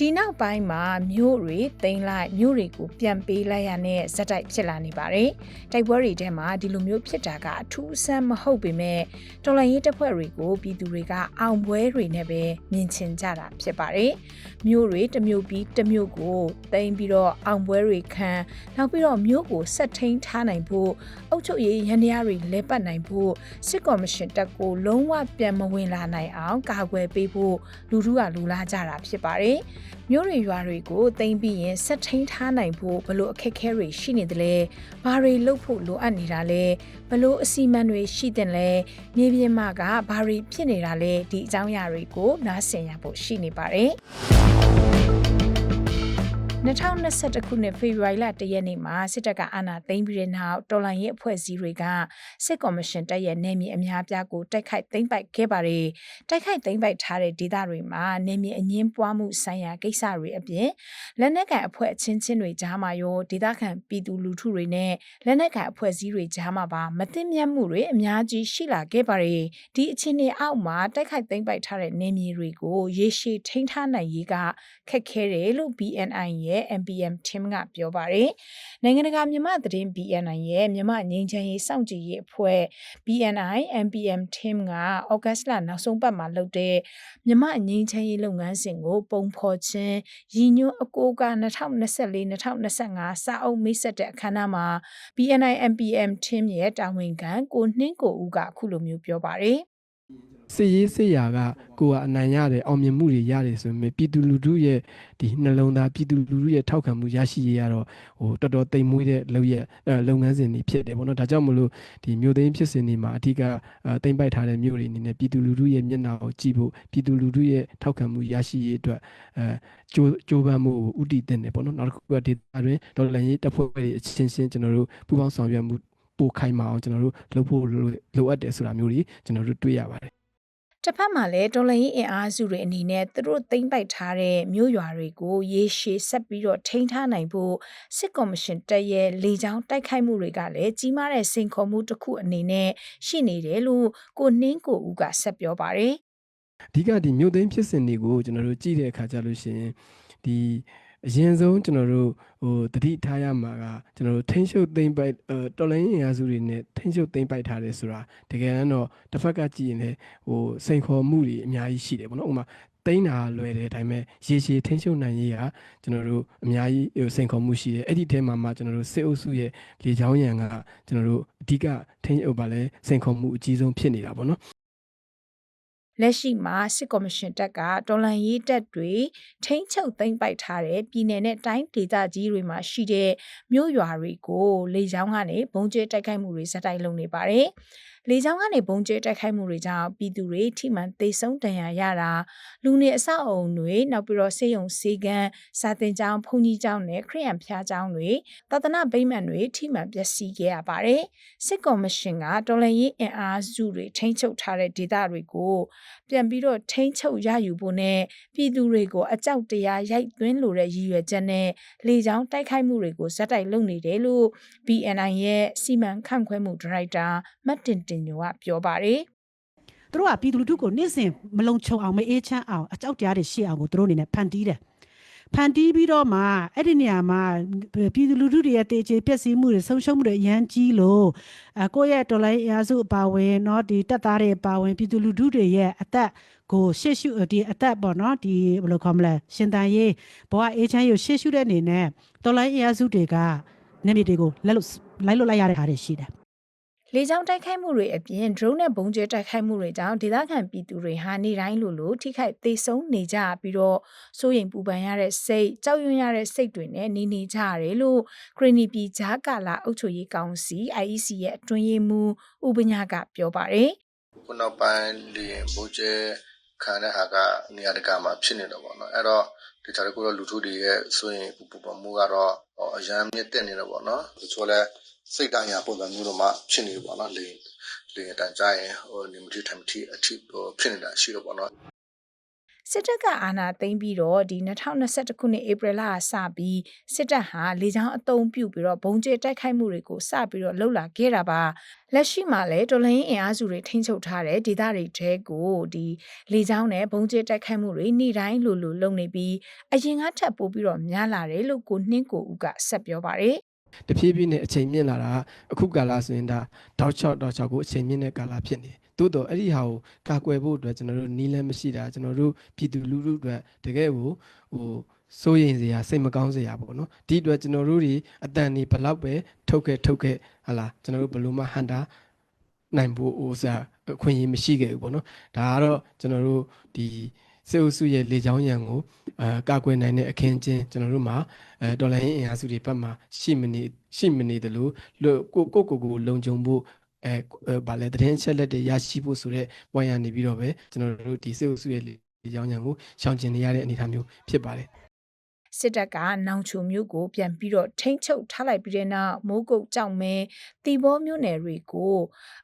ဒီနောက်ပိုင်းမှာမြို့တွေတိမ့်လိုက်မြို့တွေကိုပြန်ပေးလိုက်ရတဲ့ဇက်တိုက်ဖြစ်လာနေပါတယ်။တိုက်ပွဲတွေထဲမှာဒီလိုမျိုးဖြစ်တာကအထူးအဆန်းမဟုတ်ပေမဲ့တော်လှန်ရေးတပ်ဖွဲ့တွေကိုပြည်သူတွေကအောင်ပွဲတွေနဲ့ပဲမြင်ချင်ကြတာဖြစ်ပါတယ်။မြို့တွေတစ်မြို့ပြီးတစ်မြို့ကိုတိမ့်ပြီးတော့အောင်ပွဲတွေခံနောက်ပြီးတော့မြို့ကိုဆက်ထိန်ထားနိုင်ဖို့အုပ်ချုပ်ရေးရန်တရားတွေလဲပတ်နိုင်ဖို့စစ်ကော်မရှင်တပ်ကိုလုံးဝပြန်မဝင်လာနိုင်အောင်ကာကွယ်ပေးဖို့လူထုကလူလာကြတာဖြစ်ပါတယ်။မြို့တွေရွာတွေကိုတင်ပြီးရင်ဆက်ထိန်ထားနိုင်ဖို့ဘလို့အခက်အခဲတွေရှိနေတယ်လဲဘာတွေလုပ်ဖို့လိုအပ်နေတာလဲဘလို့အစီအမံတွေရှိတဲ့လဲမြေပြင်မှာကဘာတွေဖြစ်နေတာလဲဒီအကြောင်းအရာတွေကိုနားဆင်ရဖို့ရှိနေပါတယ် 2021ခုနှစ်ဖေဖော်ဝါရီလ1ရက်နေ့မှာစစ်တပ်ကအာဏာသိမ်းပြီးတဲ့နောက်တော်လှန်ရေးအဖွဲ့အစည်းတွေကစစ်ကော်မရှင်တပ်ရဲ့နေမြေအများပြားကိုတိုက်ခိုက်သိမ်းပိုက်ခဲ့ပါတယ်။တိုက်ခိုက်သိမ်းပိုက်ထားတဲ့ဒေသတွေမှာနေမြေအငင်းပွားမှုဆိုင်ရာကိစ္စတွေအပြင်လက်နက်ကန်အဖွဲ့အချင်းချင်းတွေကြားမှာရောဒေသခံပြည်သူလူထုတွေနဲ့လက်နက်ကန်အဖွဲ့အစည်းတွေကြားမှာပါမသိမြတ်မှုတွေအများကြီးရှိလာခဲ့ပါတယ်။ဒီအခြေအနေအောက်မှာတိုက်ခိုက်သိမ်းပိုက်ထားတဲ့နေမြေတွေကိုရေရှည်ထိန်းထားနိုင်ရေးကခက်ခဲတယ်လို့ BNI ရဲ့ MPM team ကပြောပါတယ်။နိုင်ငံတကာမြန်မာသတင်း BNI ရဲ့မြန်မာငြိမ်းချမ်းရေးစောင့်ကြည့်ရေးအဖွဲ့ BNI MPM team ကဩဂတ်လနောက်ဆုံးပတ်မှာလုပ်တဲ့မြန်မာငြိမ်းချမ်းရေးလုပ်ငန်းစဉ်ကိုပုံဖော်ခြင်းရည်ညွှန်းအကိုက2024-2025စာအုပ်မိတ်ဆက်တဲ့အခမ်းအနားမှာ BNI MPM team ရဲ့တာဝန်ခံကိုနှင်းကိုဦးကအခုလိုမျိုးပြောပါတယ်။ စစ်ရေးစစ်ရာကကိုယ်ကအနိုင်ရတယ်အောင်မြင်မှုတွေရတယ်ဆိုပေမဲ့ပြည်သူလူထုရဲ့ဒီနှလုံးသားပြည်သူလူထုရဲ့ထောက်ခံမှုရရှိရတော့ဟိုတော်တော်တိမ်မွေးတဲ့လုပ်ရလုပ်ငန်းစဉ်တွေဖြစ်တယ်ပေါ့နော်ဒါကြောင့်မလို့ဒီမြို့သိမ်းဖြစ်စဉ်တွေမှာအထူးကတိမ်ပိုက်ထားတဲ့မြို့တွေအနေနဲ့ပြည်သူလူထုရဲ့မျက်နှာကိုကြည့်ဖို့ပြည်သူလူထုရဲ့ထောက်ခံမှုရရှိရေးအတွက်အဲကြိုးကြိုးပမ်းမှုကိုဥတည်တင်တယ်ပေါ့နော်နောက်တစ်ခုကဒေတာတွင်ဒေါ်လာရေးတပ်ဖွဲ့တွေအချင်းချင်းကျွန်တော်တို့ပူးပေါင်းဆောင်ရွက်မှုပိုခိုင်မာအောင်ကျွန်တော်တို့လုပ်ဖို့လိုအပ်တယ်ဆိုတာမျိုးတွေကျွန်တော်တို့တွေ့ရပါတယ် တစ်ဖက်မှာလည်းတော်လှန်ရေးအင်အားစုတွေအနေနဲ့သူတို့သိမ်းပိုက်ထားတဲ့မြို့ရွာတွေကိုရေရှည်ဆက်ပြီးတော့ထိန်းထားနိုင်ဖို့စစ်ကော်မရှင်တပ်ရဲ့လေကြောင်းတိုက်ခိုက်မှုတွေကလည်းကြီးမားတဲ့စိန်ခေါ်မှုတစ်ခုအနေနဲ့ရှိနေတယ်လို့ကိုနှင်းကိုဦးကဆက်ပြောပါတယ်အဓိကဒီမြို့သိမ်းဖြစ်စဉ်တွေကိုကျွန်တော်တို့ကြည့်တဲ့အခါကျလို့ရှိရင်ဒီ အရင်ဆုံးကျွန်တော်တို့ဟိုတတိထားရမှာကကျွန်တော်တို့ထိန်းချုပ်သိမ်းပိုက်တော်လိုင်းရင်အားစုတွေနဲ့ထိန်းချုပ်သိမ်းပိုက်ထားတယ်ဆိုတာတကယ်တော့တစ်ဖက်ကကြည့်ရင်လည်းဟိုစိန်ခေါ်မှုတွေအများကြီးရှိတယ်ပေါ့နော်ဥပမာသိန်းတာလွယ်တယ်ဒါပေမဲ့ရေရှည်ထိန်းချုပ်နိုင်ရေးကကျွန်တော်တို့အများကြီးစိန်ခေါ်မှုရှိတယ်အဲ့ဒီထဲမှာမှကျွန်တော်တို့စစ်အုပ်စုရဲ့လေချောင်းရံကကျွန်တော်တို့အဓိကထိန်းချုပ်ပါလဲစိန်ခေါ်မှုအကြီးဆုံးဖြစ်နေတာပေါ့နော် လက်ရှိမှာစစ်ကော်မရှင်တပ်ကတော်လှန်ရေးတပ်တွေထိန်းချုပ်သိမ်းပိုက်ထားတဲ့ပြည်내နဲ့တိုင်းဒေသကြီးတွေမှာရှိတဲ့မြို့ရွာတွေကိုလေကြောင်းကနေဘုံကျဲတိုက်ခိုက်မှုတွေဇက်တိုက်လုပ်နေပါတယ်။ လေကြောင်းကနေဘုံကျဲတိုက်ခိုက်မှုတွေကြောင့်ပြည်သူတွေထိမှန်သေဆုံးဒဏ်ရာရတာလူနေအဆောက်အုံတွေနောက်ပြီးတော့ဆေးရုံဆေးကန်းစာသင်ကျောင်းဘုံကြီးကျောင်းနဲ့ခရိယံဖျားကျောင်းတွေသာသနာဗိမာန်တွေထိမှန်ပျက်စီးခဲ့ရပါတယ်စစ်ကော်မရှင်ကတော်လှန်ရေးအင်အားစုတွေထိန်းချုပ်ထားတဲ့ဒေသတွေကိုပြန်ပြီးတော့ထိန်းချုပ်ရယူဖို့နဲ့ပြည်သူတွေကိုအကြောက်တရားရိုက်သွင်းလိုတဲ့ရည်ရွယ်ချက်နဲ့လေကြောင်းတိုက်ခိုက်မှုတွေကိုဇက်တိုက်လုပ်နေတယ်လို့ BNI ရဲ့စီမံခန့်ခွဲမှုဒါရိုက်တာမတ်တင်တငညိုကပြောပါတယ်သူတို့ကပြည်သူလူထုကိုနေ့စဉ်မလုံခြုံအောင်မအေးချမ်းအောင်အကြောက်တရားတွေရှိအောင်ကိုသူတို့အနေနဲ့ဖန်တီးတယ်ဖန်တီးပြီးတော့မှအဲ့ဒီနေရာမှာပြည်သူလူထုတွေရဲ့တေချေပျက်စီးမှုတွေဆုံးရှုံးမှုတွေအရန်ကြီးလို့အကိုယ့်ရဲ့တော်လိုင်းအရာစုအပါဝင်เนาะဒီတက်သားတွေအပါဝင်ပြည်သူလူထုတွေရဲ့အသက်ကိုရှေ့ရှုဒီအသက်ပေါ့နော်ဒီဘယ်လိုခေါ်မလဲရှင်တန်ရေးဘဝအေးချမ်းရေးရှေ့ရှုတဲ့အနေနဲ့တော်လိုင်းအရာစုတွေကနေမြေတွေကိုလက်လို့လိုက်လို့လိုက်ရတဲ့ခါတွေရှိတယ် လေကြောင်းတိုက်ခိုက်မှုတွေအပြင် drone နဲ့ဘုံကျဲတိုက်ခိုက်မှုတွေကြောင့်ဒေသခံပြည်သူတွေဟာနေတိုင်းလိုလိုထိခိုက်သေဆုံးနေကြပြီးတော့စိုးရိမ်ပူပန်ရတဲ့စိတ်ကြောက်ရွံ့ရတဲ့စိတ်တွေနဲ့နေနေကြရတယ်လို့ခရီနီပြည်ဂျာကာလာအုပ်ချုပ်ရေးကောင်စီ IEC ရဲ့အတွင်းရေးမှူးဦးပညာကပြောပါတယ်ခုနောက်ပိုင်းလေဘုံကျဲခံတဲ့ဟာကနေရာတကာမှာဖြစ်နေတော့ပေါ့နော်အဲ့တော့တတခြားတစ်ခုတော့လူထုတွေရဲ့ဆိုရင်ပူပူပမှုကတော့ဟောအရန်မြင့်တက်နေတော့ပေါ့နော်တချို့လဲ စိတ်တိုင်းရပုံစံမျိုးတော့မှဖြစ်နေပေါ့နော်လေလေအတန်ကြရင်ဟိုနေမတိထိုင်မတိအထိဟိုဖြစ်နေတာရှိတော့ပေါ့နော်စစ်တပ်ကအာဏာသိမ်းပြီးတော့ဒီ2021ခုနှစ်ဧပြီလကစပြီးစစ်တပ်ဟာလေကြောင်းအုံပြုတ်ပြီးတော့ဘုံကျဲတိုက်ခိုက်မှုတွေကိုစပြီးတော့လှုပ်လာခဲ့တာပါလက်ရှိမှာလည်းတော်လိုင်းအင်အားစုတွေထိန်းချုပ်ထားတဲ့ဒေသတွေထဲကိုဒီလေကြောင်းနဲ့ဘုံကျဲတိုက်ခိုက်မှုတွေနေ့တိုင်းလိုလိုလုပ်နေပြီးအရင်ကထပ်ပိုးပြီးတော့များလာတယ်လို့ကိုနှင်းကိုဦးကဆက်ပြောပါတယ် တဖြည်းဖြည်းနဲ့အချိန်မြင့်လာတာကအခုကာလဆိုရင်ဒါတောက်ချောက်တောက်ချောက်ကိုအချိန်မြင့်တဲ့ကာလဖြစ်နေတယ်သို့တော့အဲ့ဒီဟာကိုကာကွယ်ဖို့အတွက်ကျွန်တော်တို့နီးလန်းမရှိတာကျွန်တော်တို့ပြည်သူလူထုအတွက်တကယ်ကိုဟိုစိုးရိမ်စရာစိတ်မကောင်းစရာပေါ့နော်ဒီအတွက်ကျွန်တော်တို့တွေအတန်နေဘလောက်ပဲထုတ်ခဲ့ထုတ်ခဲ့ဟလာကျွန်တော်တို့ဘယ်လိုမှဟန်တာနိုင်ဖို့ဟိုစားအခွင့်အရေးမရှိခဲ့ဘူးပေါ့နော်ဒါကတော့ကျွန်တော်တို့ဒီ စေအုပ်စုရဲ့လေချောင်းရံကိုအဲကာကွယ်နိုင်တဲ့အခင်းအကျင်းကျွန်တော်တို့မှာအဲဒေါ်လာရင်းအင်အားစုတွေဘက်မှာရှိမနေရှိမနေတယ်လို့လို့ကိုကိုကိုကိုလုံခြုံဖို့အဲအဲဗာလဲသတင်းအချက်လက်တွေရရှိဖို့ဆိုတော့ဝိုင်းရနေပြီးတော့ပဲကျွန်တော်တို့ဒီစေအုပ်စုရဲ့လေချောင်းရံကိုရှောင်ကျဉ်နေရတဲ့အနေအထားမျိုးဖြစ်ပါတယ် စစ်တပ်ကနောင်ချုံမျိုးကို ပြန်ပြီးတော့ထိမ့်ချုပ်ထားလိုက်ပြီးတဲ့နောက်မိုးကုတ်ကြောက်မဲတီဘောမျိုးနယ်တွေကို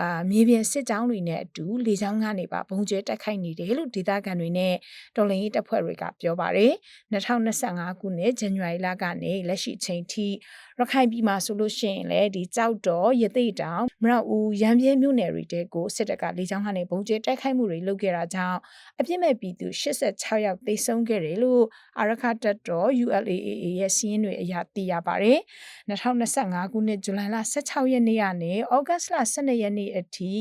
အာမြေပြင်စစ်ကြောင်းတွေနဲ့အတူလေကြောင်းကနေပါဘုံကျဲတက်ခိုက်နေတယ်လို့ဒေသခံတွေနဲ့တော်လှန်ရေးတပ်ဖွဲ့တွေကပြောပါတယ်2025ခုနှစ်ဇန်နဝါရီလကနေလက်ရှိအချိန်ထိ ရခိုင်ပြည်မှာဆိုလို့ရှိရင်လည်းဒီကြောက်တော်ရသိတောင်မရောက်ဦးရံပြဲမျိုးနယ်တွေတဲကိုစစ်တပ်ကလေကြောင်းကနေဘုံကျဲတိုက်ခိုက်မှုတွေလုပ်ခဲ့တာကြောင့်အပြစ်မဲ့ပြည်သူ86ယောက်သေဆုံးခဲ့တယ်လို့အာရခတပ်တော် ULAAA ရဲ့စီးရင်တွေအရသိရပါတယ်။2025ခုနှစ်ဇူလိုင်လ16ရက်နေ့ကနေဩဂတ်လ12ရက်နေ့အထိ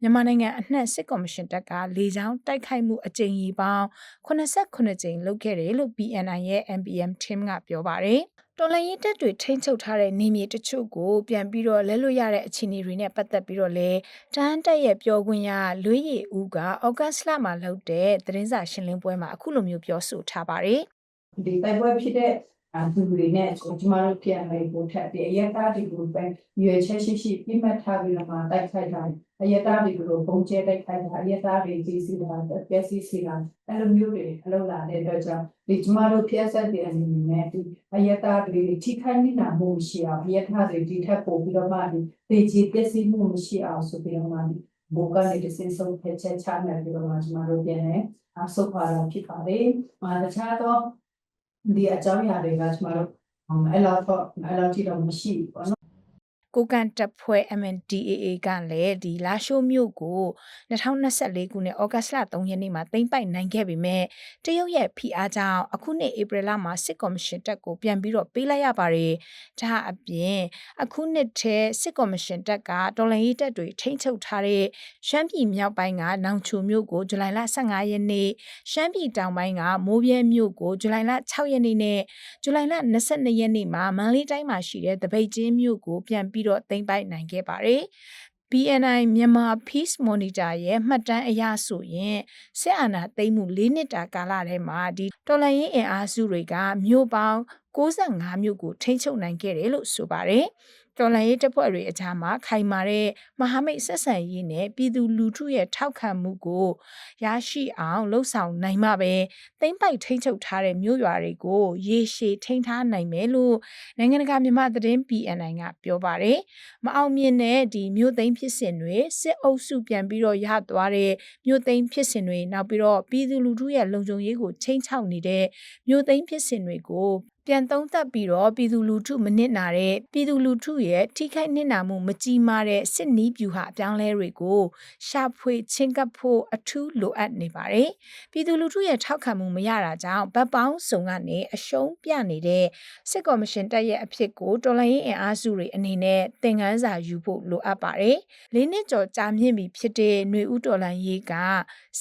မြန်မာနိုင်ငံအနှံ့စစ်ကော်မရှင်တပ်ကလေကြောင်းတိုက်ခိုက်မှုအကြိမ်ကြီးပေါင်း89ကြိမ်လုပ်ခဲ့တယ်လို့ BNI ရဲ့ MPM team ကပြောပါတယ်။ တော်လရင်တက်တွေထိမ့်ချုပ်ထားတဲ့နေမြေတချို့ကိုပြန်ပြီးတော့လဲလွတ်ရတဲ့အခြေအနေတွေနဲ့ပတ်သက်ပြီးတော့လဲတန်းတက်ရဲ့ပြောခွင့်ရလွေးရည်ဦးကဩဂတ်လမှာလုပ်တဲ့သတင်းစာရှင်းလင်းပွဲမှာအခုလိုမျိုးပြောဆိုထားပါတယ်ဒီတိုက်ပွဲဖြစ်တဲ့ အာသူတွေနဲ့ကျမတို့ပြန်မယ်ပို့ထပ်ပြီးအယက်သားတွေကိုပဲရွေချက်ရှိရှိပြမှတ်ထားပြီးတော့မှတိုက်ခိုက်တာအယက်သားတွေကိုပုံကျဲတိုက်ခိုက်တာအယက်သားတွေကြီးစီတာပျက်စီးစီတာအဲ့လိုမျိုးတွေအလုပ်လာတဲ့အတွက်ကြောင့်ဒီကျမတို့ဖျက်ဆက်တဲ့အနေနဲ့ဒီအယက်သားတွေထိခိုက်နေတာမှုရှိအောင်အယက်သားတွေဒီထက်ပိုပြီးတော့မှဒီဒေချီပျက်စီးမှုမရှိအောင်ဆိုပြီးတော့မှဒီဘောကနေတစ်စင်းဆုံးဖက်ချက်ချမယ်ပြီးတော့မှကျမတို့ပြန်နေအဆုတ်ပါတာဖြစ်ပါတယ်။အာတခြားတော့ ဒီအကြောင်းအရာတွေကကျမတို့အဲ့လောက်တော့အဲ့လောက်ထိတော့မရှိဘူးပေါ့နော် ကိုကန်တပ်ဖွဲ့ MNDAA ကလည်းဒီလာရှိုးမြို့ကို2024ခုနှစ်ဩဂတ်လ3ရက်နေ့မှာသိမ်းပိုက်နိုင်ခဲ့ပေမဲ့တရုတ်ရဲ့ဖိအားကြောင့်အခုနှစ်ဧပြီလမှာစစ်ကော်မရှင်တပ်ကိုပြန်ပြီးတော့ပေးလိုက်ရပါတယ်။ဒါအပြင်အခုနှစ်ထဲစစ်ကော်မရှင်တပ်ကတော်လှန်ရေးတပ်တွေထိန်းချုပ်ထားတဲ့ရှမ်းပြည်မြောက်ပိုင်းကနောင်ချိုမြို့ကိုဇူလိုင်လ15ရက်နေ့ရှမ်းပြည်တောင်ပိုင်းကမိုးပြဲမြို့ကိုဇူလိုင်လ6ရက်နေ့နဲ့ဇူလိုင်လ22ရက်နေ့မှာမန္တလေးတိုင်းမှာရှိတဲ့တပိတ်ချင်းမြို့ကိုပြန်ပြီးတော့သိမ်းပိုက်နိုင်ခဲ့ပါတယ်။ BNI မြန်မာ Peace Monitor ရဲ့မှတ်တမ်းအရဆိုရင်စစ်အာဏာသိမ်းမှု၄နှစ်တာကာလထဲမှာဒီတော်လှန်ရေးအင်အားစုတွေကမြို့ပေါင်း65မြို့ကိုထိန်းချုပ်နိုင်ခဲ့တယ်လို့ဆိုပါတယ်။ တော်လှန်ရေးတပ်ဖွဲ့တွေအကြားမှာခိုင်မာတဲ့မဟာမိတ်ဆက်ဆံရေးနဲ့ပြည်သူလူထုရဲ့ထောက်ခံမှုကိုရရှိအောင်လှုံ့ဆော်နိုင်မှပဲသိမ့်ပိုက်ထိန်းချုပ်ထားတဲ့မြို့ရွာတွေကိုရေရှည်ထိန်းထားနိုင်မယ်လို့နိုင်ငံတကာမြန်မာသတင်း PNI ကပြောပါတယ်။မအောင်မြင်တဲ့ဒီမြို့သိမ်းဖြစ်စဉ်တွေစစ်အုပ်စုပြန်ပြီးတော့ရသွားတဲ့မြို့သိမ်းဖြစ်စဉ်တွေနောက်ပြီးတော့ပြည်သူလူထုရဲ့လုံခြုံရေးကိုချိန်ချောက်နေတဲ့မြို့သိမ်းဖြစ်စဉ်တွေကို ပြန်သုံးသပ်ပြီးတော့ပြည်သူလူထုမနစ်နာတဲ့ပြည်သူလူထုရဲ့ထိခိုက်နစ်နာမှုမကြီးမားတဲ့စစ်နီးပြူဟာအပြောင်းလဲတွေကိုရှာဖွေချင်းကပ်ဖို့အထူးလိုအပ်နေပါတယ်။ပြည်သူလူထုရဲ့ထောက်ခံမှုမရတာကြောင့်ဗတ်ပေါင်းစုံကနေအရှုံးပြနေတဲ့စစ်ကော်မရှင်တပ်ရဲ့အဖြစ်ကိုတော်လှန်ရေးအင်အားစုတွေအနေနဲ့သင်ခန်းစာယူဖို့လိုအပ်ပါတယ်။လေးနှစ်ကျော်ကြာမြင့်ပြီဖြစ်တဲ့ຫນွေဦးတော်လှန်ရေးက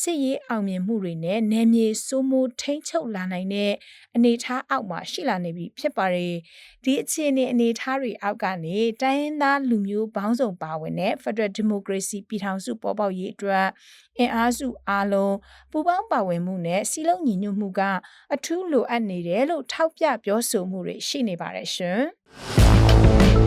စစ်ရေးအောင်မြင်မှုတွေနဲ့နယ်မြေစိုးမိုးထိန်းချုပ်လာနိုင်တဲ့အနေအထားအောက်မှာရှိလာနေပြီဖြစ်ပါတယ်။ဒီအခြေအနေအနေအထားတွေအောက်ကနေတိုင်းရင်းသားလူမျိုးပေါင်းစုံပါဝင်တဲ့ Federal Democracy ပြည်ထောင်စုပေါ်ပေါက်ရေးအတွက်အင်အားစုအားလုံးပူးပေါင်းပါဝင်မှုနဲ့စီလုံးညီညွတ်မှုကအထူးလိုအပ်နေတယ်လို့ထောက်ပြပြောဆိုမှုတွေရှိနေပါတယ်ရှင်။